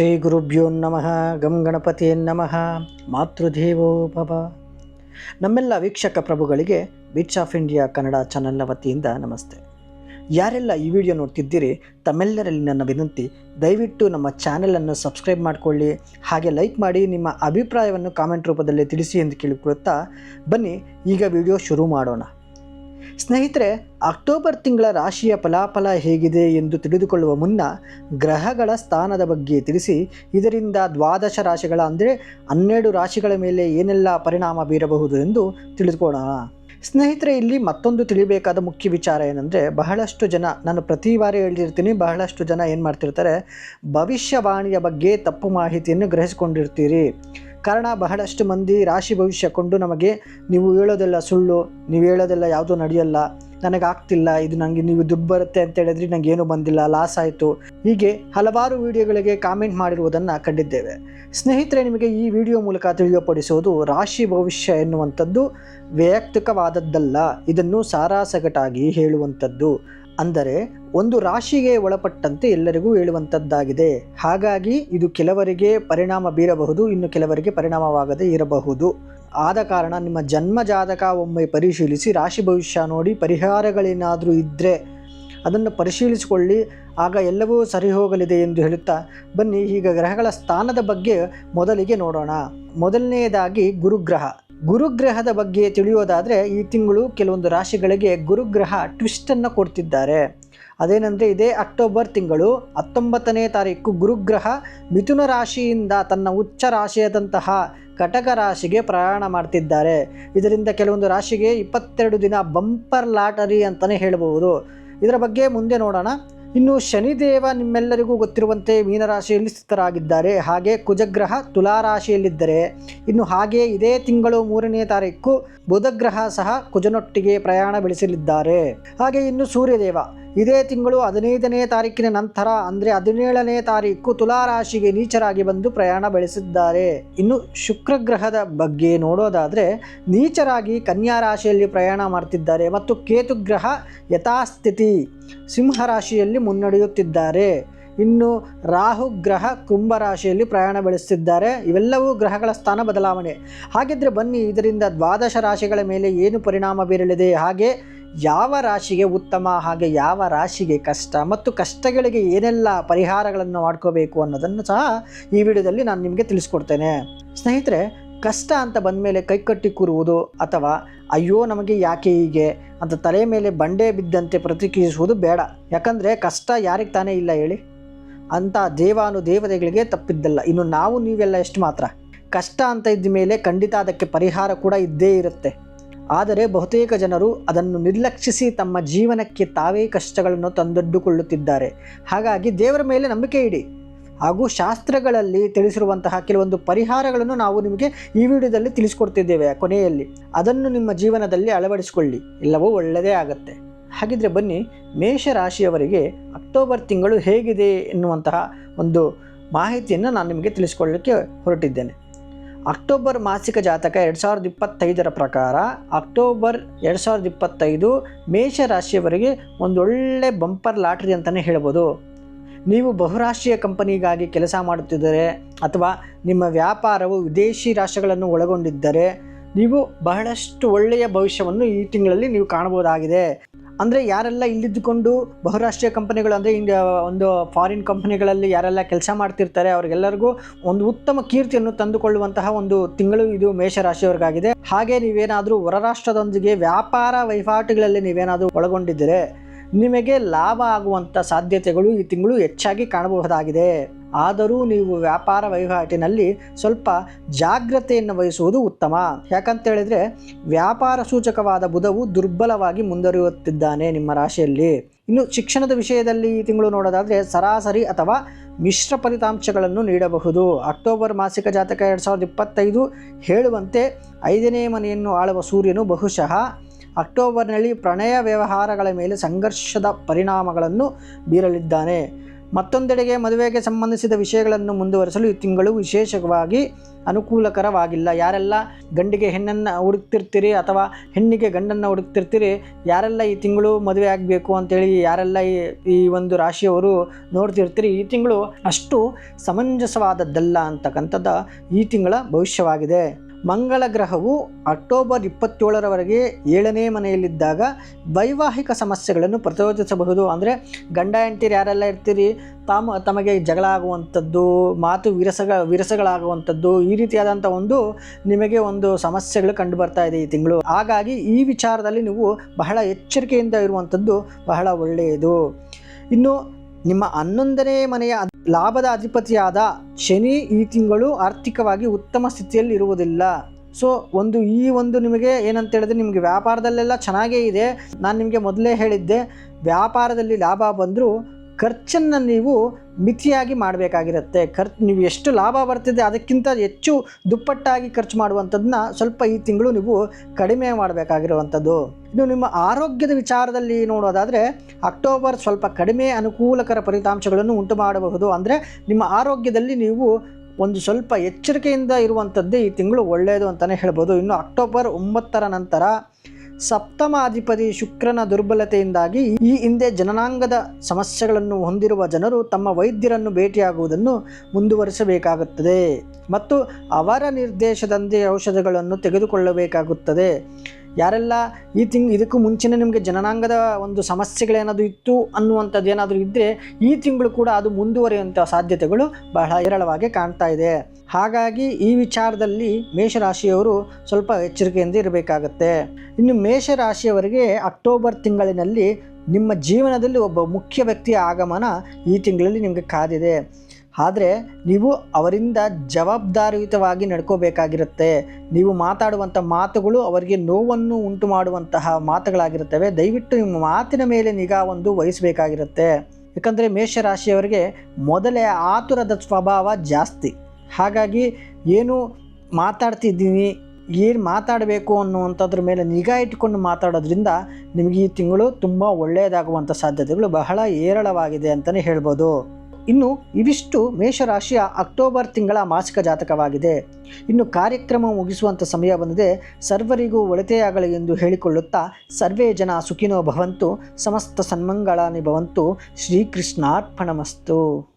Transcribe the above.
ಶ್ರೀ ಗುರುಭ್ಯೋ ನಮಃ, ಗಂ ಗಣಪತಿಯೇ ನಮಃ, ಮಾತೃದೇವೋ ಭವ. ನಮ್ಮೆಲ್ಲ ವೀಕ್ಷಕ ಪ್ರಭುಗಳಿಗೆ ಬೀಚ್ ಆಫ್ ಇಂಡಿಯಾ ಕನ್ನಡ ಚಾನೆಲ್ನ ವತಿಯಿಂದ ನಮಸ್ತೆ. ಯಾರೆಲ್ಲ ಈ ವಿಡಿಯೋ ನೋಡ್ತಿದ್ದೀರಿ, ತಮ್ಮೆಲ್ಲರಲ್ಲಿ ನನ್ನ ವಿನಂತಿ, ದಯವಿಟ್ಟು ನಮ್ಮ ಚಾನೆಲನ್ನು ಸಬ್ಸ್ಕ್ರೈಬ್ ಮಾಡಿಕೊಳ್ಳಿ, ಹಾಗೆ ಲೈಕ್ ಮಾಡಿ, ನಿಮ್ಮ ಅಭಿಪ್ರಾಯವನ್ನು ಕಾಮೆಂಟ್ ರೂಪದಲ್ಲಿ ತಿಳಿಸಿ ಎಂದು ಕೇಳಿಕೊಳ್ಳುತ್ತಾ ಬನ್ನಿ, ಈಗ ವಿಡಿಯೋ ಶುರು ಮಾಡೋಣ. ಸ್ನೇಹಿತರೆ, ಅಕ್ಟೋಬರ್ ತಿಂಗಳ ರಾಶಿಯ ಫಲಾಫಲ ಹೇಗಿದೆ ಎಂದು ತಿಳಿದುಕೊಳ್ಳುವ ಮುನ್ನ ಗ್ರಹಗಳ ಸ್ಥಾನದ ಬಗ್ಗೆ ತಿಳಿಸಿ, ಇದರಿಂದ ದ್ವಾದಶ ರಾಶಿಗಳ ಅಂದರೆ ಹನ್ನೆರಡು ರಾಶಿಗಳ ಮೇಲೆ ಏನೆಲ್ಲ ಪರಿಣಾಮ ಬೀರಬಹುದು ಎಂದು ತಿಳಿದುಕೊಳ್ಳೋಣ. ಸ್ನೇಹಿತರೆ, ಇಲ್ಲಿ ಮತ್ತೊಂದು ತಿಳಿಬೇಕಾದ ಮುಖ್ಯ ವಿಚಾರ ಏನಂದರೆ, ಬಹಳಷ್ಟು ಜನ, ನಾನು ಪ್ರತಿ ಬಾರಿ ಹೇಳಿರ್ತೀನಿ ಬಹಳಷ್ಟು ಜನ ಏನು ಮಾಡ್ತಿರ್ತಾರೆ, ಭವಿಷ್ಯವಾಣಿಯ ಬಗ್ಗೆ ತಪ್ಪು ಮಾಹಿತಿಯನ್ನು ಗ್ರಹಿಸಿಕೊಂಡಿರ್ತೀರಿ. ಕಾರಣ ಬಹಳಷ್ಟು ಮಂದಿ ರಾಶಿ ಭವಿಷ್ಯ ಕೊಂಡು ನಮಗೆ ನೀವು ಹೇಳೋದೆಲ್ಲ ಸುಳ್ಳು, ನೀವು ಹೇಳೋದೆಲ್ಲ ಯಾವುದೂ ನಡೆಯಲ್ಲ ನನಗಾಗ್ತಿಲ್ಲ ಇದು ನನಗೆ ನೀವು ದುಡ್ಡು ಬರುತ್ತೆ ಅಂತ ಹೇಳಿದ್ರೆ ನನಗೆ ಏನೂ ಬಂದಿಲ್ಲ ಲಾಸ್ ಆಯಿತು. ಹೀಗೆ ಹಲವಾರು ವಿಡಿಯೋಗಳಿಗೆ ಕಾಮೆಂಟ್ ಮಾಡಿರುವುದನ್ನು ಕಂಡಿದ್ದೇವೆ. ಸ್ನೇಹಿತರೆ, ನಿಮಗೆ ಈ ವಿಡಿಯೋ ಮೂಲಕ ತಿಳಿಯಪಡಿಸುವುದು ರಾಶಿ ಭವಿಷ್ಯ ಎನ್ನುವಂಥದ್ದು ವೈಯಕ್ತಿಕವಾದದ್ದಲ್ಲ ಇದನ್ನು ಸಾರಾಸಗಟಾಗಿ ಹೇಳುವಂಥದ್ದು. ಅಂದರೆ ಒಂದು ರಾಶಿಗೆ ಒಳಪಟ್ಟಂತೆ ಎಲ್ಲರಿಗೂ ಹೇಳುವಂಥದ್ದಾಗಿದೆ. ಹಾಗಾಗಿ ಇದು ಕೆಲವರಿಗೆ ಪರಿಣಾಮ ಬೀರಬಹುದು, ಇನ್ನು ಕೆಲವರಿಗೆ ಪರಿಣಾಮವಾಗದೇ ಇರಬಹುದು. ಆದ ಕಾರಣ ನಿಮ್ಮ ಜನ್ಮ ಜಾತಕ ಒಮ್ಮೆ ಪರಿಶೀಲಿಸಿ, ರಾಶಿ ಭವಿಷ್ಯ ನೋಡಿ ಪರಿಹಾರಗಳೇನಾದರೂ ಇದ್ದರೆ ಅದನ್ನು ಪರಿಶೀಲಿಸಿಕೊಳ್ಳಿ. ಆಗ ಎಲ್ಲವೂ ಸರಿ ಹೋಗಲಿದೆ ಎಂದು ಹೇಳುತ್ತಾ, ಬನ್ನಿ ಈಗ ಗ್ರಹಗಳ ಸ್ಥಾನದ ಬಗ್ಗೆ ಮೊದಲಿಗೆ ನೋಡೋಣ. ಮೊದಲನೆಯದಾಗಿ ಗುರುಗ್ರಹ. ಗುರುಗ್ರಹದ ಬಗ್ಗೆ ತಿಳಿಯೋದಾದರೆ ಈ ತಿಂಗಳು ಕೆಲವೊಂದು ರಾಶಿಗಳಿಗೆ ಗುರುಗ್ರಹ ಟ್ವಿಸ್ಟನ್ನು ಕೊಡ್ತಿದ್ದಾರೆ. ಅದೇನೆಂದರೆ ಇದೇ ಅಕ್ಟೋಬರ್ ತಿಂಗಳು ಹತ್ತೊಂಬತ್ತನೇ ತಾರೀಕು ಗುರುಗ್ರಹ ಮಿಥುನ ರಾಶಿಯಿಂದ ತನ್ನ ಉಚ್ಚ ರಾಶಿಯಾದಂತಹ ಕಟಕ ರಾಶಿಗೆ ಪ್ರಯಾಣ ಮಾಡ್ತಿದ್ದಾರೆ. ಇದರಿಂದ ಕೆಲವೊಂದು ರಾಶಿಗೆ ಇಪ್ಪತ್ತೆರಡು ದಿನ ಬಂಪರ್ ಲಾಟರಿ ಅಂತಲೇ ಹೇಳಬಹುದು. ಇದರ ಬಗ್ಗೆ ಮುಂದೆ ನೋಡೋಣ. ಇನ್ನು ಶನಿದೇವ ನಿಮ್ಮೆಲ್ಲರಿಗೂ ಗೊತ್ತಿರುವಂತೆ ಮೀನರಾಶಿಯಲ್ಲಿ ಸ್ಥಿತರಾಗಿದ್ದಾರೆ. ಹಾಗೆ ಕುಜಗ್ರಹ ತುಲಾರಾಶಿಯಲ್ಲಿದ್ದರೆ ಇನ್ನು ಹಾಗೆ ಇದೇ ತಿಂಗಳು ಮೂರನೇ ತಾರೀಕು ಬುಧಗ್ರಹ ಸಹ ಕುಜನೊಟ್ಟಿಗೆ ಪ್ರಯಾಣ ಬೆಳೆಸಲಿದ್ದಾರೆ. ಹಾಗೆ ಇನ್ನು ಸೂರ್ಯದೇವ ಇದೇ ತಿಂಗಳು ಹದಿನೈದನೇ ತಾರೀಕಿನ ನಂತರ, ಅಂದರೆ ಹದಿನೇಳನೇ ತಾರೀಕು ತುಲಾರಾಶಿಗೆ ನೀಚರಾಗಿ ಬಂದು ಪ್ರಯಾಣ ಬೆಳೆಸಿದ್ದಾರೆ. ಇನ್ನು ಶುಕ್ರ ಗ್ರಹದ ಬಗ್ಗೆ ನೋಡೋದಾದರೆ, ನೀಚರಾಗಿ ಕನ್ಯಾ ರಾಶಿಯಲ್ಲಿ ಪ್ರಯಾಣ ಮಾಡ್ತಿದ್ದಾರೆ ಮತ್ತು ಕೇತು ಗ್ರಹ ಯಥಾಸ್ಥಿತಿ ಸಿಂಹರಾಶಿಯಲ್ಲಿ ಮುನ್ನಡೆಯುತ್ತಿದ್ದಾರೆ. ಇನ್ನು ರಾಹು ಗ್ರಹ ಕುಂಭರಾಶಿಯಲ್ಲಿ ಪ್ರಯಾಣ ಬೆಳೆಸುತ್ತಿದ್ದಾರೆ ಇವೆಲ್ಲವೂ ಗ್ರಹಗಳ ಸ್ಥಾನ ಬದಲಾವಣೆ. ಹಾಗಿದ್ರೆ ಬನ್ನಿ, ಇದರಿಂದ ದ್ವಾದಶ ರಾಶಿಗಳ ಮೇಲೆ ಏನು ಪರಿಣಾಮ ಬೀರಲಿದೆ? ಹಾಗೆ ಯಾವ ರಾಶಿಗೆ ಉತ್ತಮ, ಹಾಗೆ ಯಾವ ರಾಶಿಗೆ ಕಷ್ಟ ಮತ್ತು ಕಷ್ಟಗಳಿಗೆ ಏನೆಲ್ಲ ಪರಿಹಾರಗಳನ್ನು ಮಾಡ್ಕೋಬೇಕು ಅನ್ನೋದನ್ನು ಸಹ ಈ ವಿಡಿಯೋದಲ್ಲಿ ನಾನು ನಿಮಗೆ ತಿಳಿಸ್ಕೊಡ್ತೇನೆ. ಸ್ನೇಹಿತರೆ, ಕಷ್ಟ ಅಂತ ಬಂದ ಮೇಲೆ ಕೈಕಟ್ಟಿ ಕೂರುವುದು ಅಥವಾ ಅಯ್ಯೋ ನಮಗೆ ಯಾಕೆ ಹೀಗೆ ಅಂತ ತಲೆ ಮೇಲೆ ಬಂಡೆ ಬಿದ್ದಂತೆ ಪ್ರತಿಕ್ರಿಯಿಸುವುದು ಬೇಡ. ಯಾಕಂದರೆ ಕಷ್ಟ ಯಾರಿಗೆ ತಾನೇ ಇಲ್ಲ ಹೇಳಿ. ಅಂಥ ದೇವಾನು ದೇವತೆಗಳಿಗೆ ತಪ್ಪಿದ್ದಲ್ಲ. ಇನ್ನು ನಾವು ನೀವೆಲ್ಲ ಎಷ್ಟು ಮಾತ್ರ? ಕಷ್ಟ ಅಂತ ಇದ್ದ ಮೇಲೆ ಖಂಡಿತ ಅದಕ್ಕೆ ಪರಿಹಾರ ಕೂಡ ಇದ್ದೇ ಇರುತ್ತೆ. ಆದರೆ ಬಹುತೇಕ ಜನರು ಅದನ್ನು ನಿರ್ಲಕ್ಷಿಸಿ ತಮ್ಮ ಜೀವನಕ್ಕೆ ತಾವೇ ಕಷ್ಟಗಳನ್ನು ತಂದೊಡ್ಡುಕೊಳ್ಳುತ್ತಿದ್ದಾರೆ. ಹಾಗಾಗಿ ದೇವರ ಮೇಲೆ ನಂಬಿಕೆ ಇಡಿ. ಹಾಗೂ ಶಾಸ್ತ್ರಗಳಲ್ಲಿ ತಿಳಿಸಿರುವಂತಹ ಕೆಲವೊಂದು ಪರಿಹಾರಗಳನ್ನು ನಾವು ನಿಮಗೆ ಈ ವಿಡಿಯೋದಲ್ಲಿ ತಿಳಿಸ್ಕೊಡ್ತಿದ್ದೇವೆ ಕೊನೆಯಲ್ಲಿ. ಅದನ್ನು ನಿಮ್ಮ ಜೀವನದಲ್ಲಿ ಅಳವಡಿಸಿಕೊಳ್ಳಿ. ಎಲ್ಲವೂ ಒಳ್ಳೆಯದೇ ಆಗುತ್ತೆ. ಹಾಗಿದ್ರೆ ಬನ್ನಿ, ಮೇಷರಾಶಿಯವರಿಗೆ ಅಕ್ಟೋಬರ್ ತಿಂಗಳು ಹೇಗಿದೆ ಎನ್ನುವಂತಹ ಒಂದು ಮಾಹಿತಿಯನ್ನು ನಾನು ನಿಮಗೆ ತಿಳಿಸ್ಕೊಳ್ಳಲಿಕ್ಕೆ ಹೊರಟಿದ್ದೇನೆ. ಅಕ್ಟೋಬರ್ ಮಾಸಿಕ ಜಾತಕ ಎರಡು ಸಾವಿರದ ಇಪ್ಪತ್ತೈದರ ಪ್ರಕಾರ ಅಕ್ಟೋಬರ್ ಎರಡು ಸಾವಿರದ ಇಪ್ಪತ್ತೈದು ಮೇಷರಾಶಿಯವರಿಗೆ ಒಂದೊಳ್ಳೆ ಬಂಪರ್ ಲಾಟ್ರಿ ಅಂತಲೇ ಹೇಳ್ಬೋದು. ನೀವು ಬಹುರಾಷ್ಟ್ರೀಯ ಕಂಪನಿಗಾಗಿ ಕೆಲಸ ಮಾಡುತ್ತಿದ್ದರೆ ಅಥವಾ ನಿಮ್ಮ ವ್ಯಾಪಾರವು ವಿದೇಶಿ ರಾಷ್ಟ್ರಗಳನ್ನು ಒಳಗೊಂಡಿದ್ದರೆ, ನೀವು ಬಹಳಷ್ಟು ಒಳ್ಳೆಯ ಭವಿಷ್ಯವನ್ನು ಈ ತಿಂಗಳಲ್ಲಿ ನೀವು ಕಾಣಬಹುದಾಗಿದೆ. ಅಂದರೆ ಯಾರೆಲ್ಲ ಇಲ್ಲಿದ್ದುಕೊಂಡು ಬಹುರಾಷ್ಟ್ರೀಯ ಕಂಪನಿಗಳು ಅಂದರೆ ಇಂಡಿಯಾ ಒಂದು ಫಾರಿನ್ ಕಂಪನಿಗಳಲ್ಲಿ ಯಾರೆಲ್ಲ ಕೆಲಸ ಮಾಡ್ತಿರ್ತಾರೆ, ಅವ್ರಿಗೆಲ್ಲರಿಗೂ ಒಂದು ಉತ್ತಮ ಕೀರ್ತಿಯನ್ನು ತಂದುಕೊಳ್ಳುವಂತಹ ಒಂದು ತಿಂಗಳು ಇದು ಮೇಷರಾಶಿಯವರಿಗಾಗಿದೆ. ಹಾಗೆ ನೀವೇನಾದರೂ ಹೊರರಾಷ್ಟ್ರದೊಂದಿಗೆ ವ್ಯಾಪಾರ ವಹಿವಾಟುಗಳಲ್ಲಿ ನೀವೇನಾದರೂ ಒಳಗೊಂಡಿದ್ದರೆ, ನಿಮಗೆ ಲಾಭ ಆಗುವಂಥ ಸಾಧ್ಯತೆಗಳು ಈ ತಿಂಗಳು ಹೆಚ್ಚಾಗಿ ಕಾಣಬಹುದಾಗಿದೆ. ಆದರೂ ನೀವು ವ್ಯಾಪಾರ ವಹಿವಾಟಿನಲ್ಲಿ ಸ್ವಲ್ಪ ಜಾಗ್ರತೆಯನ್ನು ವಹಿಸುವುದು ಉತ್ತಮ. ಯಾಕಂತ ಹೇಳಿದರೆ ವ್ಯಾಪಾರ ಸೂಚಕವಾದ ಬುಧವು ದುರ್ಬಲವಾಗಿ ಮುಂದುವರಿಯುತ್ತಿದ್ದಾನೆ ನಿಮ್ಮ ರಾಶಿಯಲ್ಲಿ. ಇನ್ನು ಶಿಕ್ಷಣದ ವಿಷಯದಲ್ಲಿ ಈ ತಿಂಗಳು ನೋಡೋದಾದರೆ ಸರಾಸರಿ ಅಥವಾ ಮಿಶ್ರ ಫಲಿತಾಂಶಗಳನ್ನು ನೀಡಬಹುದು. ಅಕ್ಟೋಬರ್ ಮಾಸಿಕ ಜಾತಕ ಎರಡು ಸಾವಿರದ ಇಪ್ಪತ್ತೈದು ಹೇಳುವಂತೆ ಐದನೇ ಮನೆಯನ್ನು ಆಳುವ ಸೂರ್ಯನು ಬಹುಶಃ ಅಕ್ಟೋಬರ್ನಲ್ಲಿ ಪ್ರಣಯ ವ್ಯವಹಾರಗಳ ಮೇಲೆ ಸಂಘರ್ಷದ ಪರಿಣಾಮಗಳನ್ನು ಬೀರಲಿದ್ದಾನೆ. ಮತ್ತೊಂದೆಡೆಗೆ ಮದುವೆಗೆ ಸಂಬಂಧಿಸಿದ ವಿಷಯಗಳನ್ನು ಮುಂದುವರಿಸಲು ಈ ತಿಂಗಳು ವಿಶೇಷವಾಗಿ ಅನುಕೂಲಕರವಾಗಿಲ್ಲ. ಯಾರೆಲ್ಲ ಗಂಡಿಗೆ ಹೆಣ್ಣನ್ನು ಹುಡುಕ್ತಿರ್ತೀರಿ ಅಥವಾ ಹೆಣ್ಣಿಗೆ ಗಂಡನ್ನು ಹುಡುಕ್ತಿರ್ತೀರಿ, ಯಾರೆಲ್ಲ ಈ ತಿಂಗಳು ಮದುವೆ ಆಗಬೇಕು ಅಂತೇಳಿ ಯಾರೆಲ್ಲ ಈ ಒಂದು ರಾಶಿಯವರು ನೋಡ್ತಿರ್ತೀರಿ, ಈ ತಿಂಗಳು ಅಷ್ಟು ಸಮಂಜಸವಾದದ್ದಲ್ಲ ಅಂತಕ್ಕಂಥದ್ದು ಈ ತಿಂಗಳ ಭವಿಷ್ಯವಾಗಿದೆ. ಮಂಗಳ ಗ್ರಹವು ಅಕ್ಟೋಬರ್ ಇಪ್ಪತ್ತೇಳರವರೆಗೆ ಏಳನೇ ಮನೆಯಲ್ಲಿದ್ದಾಗ ವೈವಾಹಿಕ ಸಮಸ್ಯೆಗಳನ್ನು ಪ್ರಚೋದಿಸಬಹುದು. ಅಂದರೆ ಗಂಡ ಹೆಂಡತಿರು ಯಾರೆಲ್ಲ ಇರ್ತೀರಿ, ತಾಮ, ತಮಗೆ ಜಗಳ ಆಗುವಂಥದ್ದು, ಮಾತು ವಿರಸಗ ವಿರಸಗಳಾಗುವಂಥದ್ದು, ಈ ರೀತಿಯಾದಂಥ ಒಂದು ನಿಮಗೆ ಒಂದು ಸಮಸ್ಯೆಗಳು ಕಂಡು ಬರ್ತಾ ಇದೆ ಈ ತಿಂಗಳು. ಹಾಗಾಗಿ ಈ ವಿಚಾರದಲ್ಲಿ ನೀವು ಬಹಳ ಎಚ್ಚರಿಕೆಯಿಂದ ಇರುವಂಥದ್ದು ಬಹಳ ಒಳ್ಳೆಯದು. ಇನ್ನು ನಿಮ್ಮ ಹನ್ನೊಂದನೇ ಮನೆಯ ಲಾಭದ ಅಧಿಪತಿಯಾದ ಶನಿ ಈ ತಿಂಗಳು ಆರ್ಥಿಕವಾಗಿ ಉತ್ತಮ ಸ್ಥಿತಿಯಲ್ಲಿ ಇರುವುದಿಲ್ಲ. ಸೊ ಒಂದು ಈ ಒಂದು ನಿಮಗೆ ಏನಂತ ಹೇಳಿದ್ರೆ ನಿಮಗೆ ವ್ಯಾಪಾರದಲ್ಲೆಲ್ಲ ಚೆನ್ನಾಗೇ ಇದೆ. ನಾನು ನಿಮಗೆ ಮೊದಲೇ ಹೇಳಿದ್ದೆ, ವ್ಯಾಪಾರದಲ್ಲಿ ಲಾಭ ಬಂದರೂ ಖರ್ಚನ್ನು ನೀವು ಮಿತಿಯಾಗಿ ಮಾಡಬೇಕಾಗಿರುತ್ತೆ. ಖರ್ಚು, ನೀವು ಎಷ್ಟು ಲಾಭ ಬರ್ತಿದೆ ಅದಕ್ಕಿಂತ ಹೆಚ್ಚು ದುಪ್ಪಟ್ಟಾಗಿ ಖರ್ಚು ಮಾಡುವಂಥದ್ದನ್ನ ಸ್ವಲ್ಪ ಈ ತಿಂಗಳು ನೀವು ಕಡಿಮೆ ಮಾಡಬೇಕಾಗಿರುವಂಥದ್ದು. ಇನ್ನು ನಿಮ್ಮ ಆರೋಗ್ಯದ ವಿಚಾರದಲ್ಲಿ ನೋಡೋದಾದರೆ, ಅಕ್ಟೋಬರ್ ಸ್ವಲ್ಪ ಕಡಿಮೆ ಅನುಕೂಲಕರ ಫಲಿತಾಂಶಗಳನ್ನು ಉಂಟು ಮಾಡಬಹುದು. ಅಂದರೆ ನಿಮ್ಮ ಆರೋಗ್ಯದಲ್ಲಿ ನೀವು ಒಂದು ಸ್ವಲ್ಪ ಎಚ್ಚರಿಕೆಯಿಂದ ಇರುವಂಥದ್ದೇ ಈ ತಿಂಗಳು ಒಳ್ಳೆಯದು ಅಂತಲೇ ಹೇಳ್ಬೋದು. ಇನ್ನು ಅಕ್ಟೋಬರ್ ಒಂಬತ್ತರ ನಂತರ ಸಪ್ತಮ ಅಧಿಪತಿ ಶುಕ್ರನ ದುರ್ಬಲತೆಯಿಂದಾಗಿ ಈ ಹಿಂದೆ ಜನನಾಂಗದ ಸಮಸ್ಯೆಗಳನ್ನು ಹೊಂದಿರುವ ಜನರು ತಮ್ಮ ವೈದ್ಯರನ್ನು ಭೇಟಿಯಾಗುವುದನ್ನು ಮುಂದುವರಿಸಬೇಕಾಗುತ್ತದೆ ಮತ್ತು ಅವರ ನಿರ್ದೇಶದಂತೆ ಔಷಧಗಳನ್ನು ತೆಗೆದುಕೊಳ್ಳಬೇಕಾಗುತ್ತದೆ. ಯಾರೆಲ್ಲ ಈ ತಿಂಗ್, ಇದಕ್ಕೂ ಮುಂಚೆನೇ ನಿಮಗೆ ಜನನಾಂಗದ ಒಂದು ಸಮಸ್ಯೆಗಳೇನಾದರೂ ಇತ್ತು ಅನ್ನುವಂಥದ್ದು ಏನಾದರೂ ಇದ್ದರೆ ಈ ತಿಂಗಳು ಕೂಡ ಅದು ಮುಂದುವರಿಯುವಂಥ ಸಾಧ್ಯತೆಗಳು ಬಹಳ ಹೇರಳವಾಗಿ ಕಾಣ್ತಾ ಇದೆ. ಹಾಗಾಗಿ ಈ ವಿಚಾರದಲ್ಲಿ ಮೇಷರಾಶಿಯವರು ಸ್ವಲ್ಪ ಎಚ್ಚರಿಕೆಯಿಂದ ಇರಬೇಕಾಗತ್ತೆ. ಇನ್ನು ಮೇಷರಾಶಿಯವರಿಗೆ ಅಕ್ಟೋಬರ್ ತಿಂಗಳಿನಲ್ಲಿ ನಿಮ್ಮ ಜೀವನದಲ್ಲಿ ಒಬ್ಬ ಮುಖ್ಯ ವ್ಯಕ್ತಿಯ ಆಗಮನ ಈ ತಿಂಗಳಲ್ಲಿ ನಿಮಗೆ ಕಾದಿದೆ. ಆದರೆ ನೀವು ಅವರಿಂದ ಜವಾಬ್ದಾರಿಯುತವಾಗಿ ನಡ್ಕೋಬೇಕಾಗಿರುತ್ತೆ. ನೀವು ಮಾತಾಡುವಂಥ ಮಾತುಗಳು ಅವರಿಗೆ ನೋವನ್ನು ಉಂಟು ಮಾಡುವಂತಹ ಮಾತುಗಳಾಗಿರುತ್ತವೆ. ದಯವಿಟ್ಟು ನಿಮ್ಮ ಮಾತಿನ ಮೇಲೆ ನಿಗಾ ಒಂದು ವಹಿಸಬೇಕಾಗಿರುತ್ತೆ. ಯಾಕಂದರೆ ಮೇಷರಾಶಿಯವರಿಗೆ ಮೊದಲೇ ಆತುರದ ಸ್ವಭಾವ ಜಾಸ್ತಿ. ಹಾಗಾಗಿ ಏನು ಮಾತಾಡ್ತಿದ್ದೀನಿ, ಏನು ಮಾತಾಡಬೇಕು ಅನ್ನುವಂಥದ್ರ ಮೇಲೆ ನಿಗಾ ಇಟ್ಟುಕೊಂಡು ಮಾತಾಡೋದ್ರಿಂದ ನಿಮಗೆ ಈ ತಿಂಗಳು ತುಂಬ ಒಳ್ಳೆಯದಾಗುವಂಥ ಸಾಧ್ಯತೆಗಳು ಬಹಳ ಏರಳವಾಗಿದೆ ಅಂತಲೇ ಹೇಳ್ಬೋದು. ಇನ್ನು ಇವಿಷ್ಟು ಮೇಷರಾಶಿಯ ಅಕ್ಟೋಬರ್ ತಿಂಗಳ ಮಾಸಿಕ ಜಾತಕವಾಗಿದೆ. ಇನ್ನು ಕಾರ್ಯಕ್ರಮ ಮುಗಿಸುವಂಥ ಸಮಯ ಬಂದಿದೆ. ಸರ್ವರಿಗೂ ಒಳಿತೆಯಾಗಲಿ ಎಂದು ಹೇಳಿಕೊಳ್ಳುತ್ತಾ ಸರ್ವೇ ಜನ ಸುಖಿನೋ ಭವಂತು, ಸಮಸ್ತ ಸನ್ಮಂಗಳಾನಿ ಭವಂತು, ಶ್ರೀಕೃಷ್ಣಾರ್ಪಣಮಸ್ತು.